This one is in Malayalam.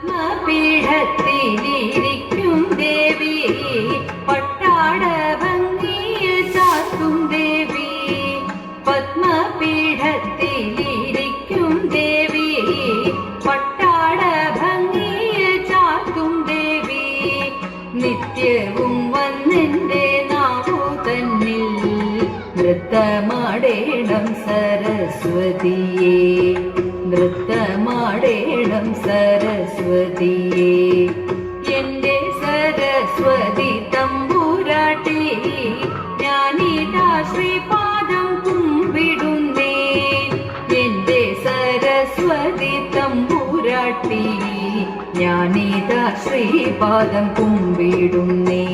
പത്മപീഠത്തിലിരിക്കും ദേവി. പട്ടാട ഭംഗിയെ ചാത്തും ദേവി. പത്മപീഠത്തിലിരിക്കും ദേവി. പട്ടാട ഭംഗിയെ ചാത്തും ദേവി. നിത്യവും വന്നെന്റെ നാവു തന്നിൽ നൃത്തമാടേണം സരസ്വതിയേ. നൃത്തമാടേണം സരസ്വതിയെ. എന്റെ സരസ്വതി തമ്പുരാട്ടി ഞാനിതാ ശ്രീപാദം കുമ്പിടുന്നേ. എന്റെ സരസ്വതി തമ്പുരാട്ടി ഞാനിതാ ശ്രീപാദം കുമ്പിടുന്നേ.